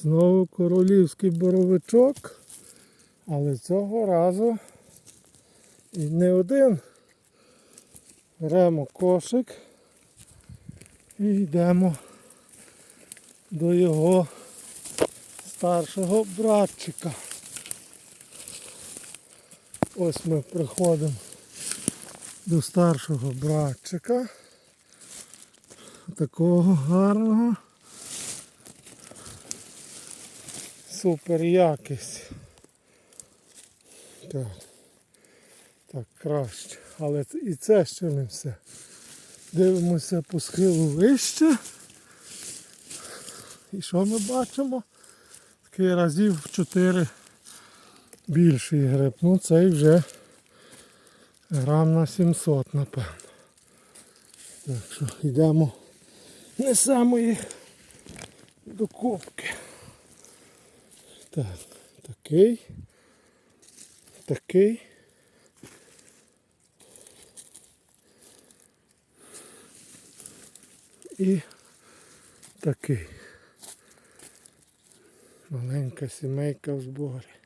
Знову королівський боровичок. Але цього разу і не один. Беремо кошик і йдемо до його старшого братчика. Ось ми приходимо до старшого братчика. Такого гарного. Супер якість. Так. Так, краще. Але і це ще не все. Дивимося по схилу вище. І що ми бачимо? Такий разів в 4 більший гриб. Ну цей вже грам на 700, напевно. Так що йдемо, несемо їх до копки. Так, такий. Такий. І такий. Маленька сімейка в зборі.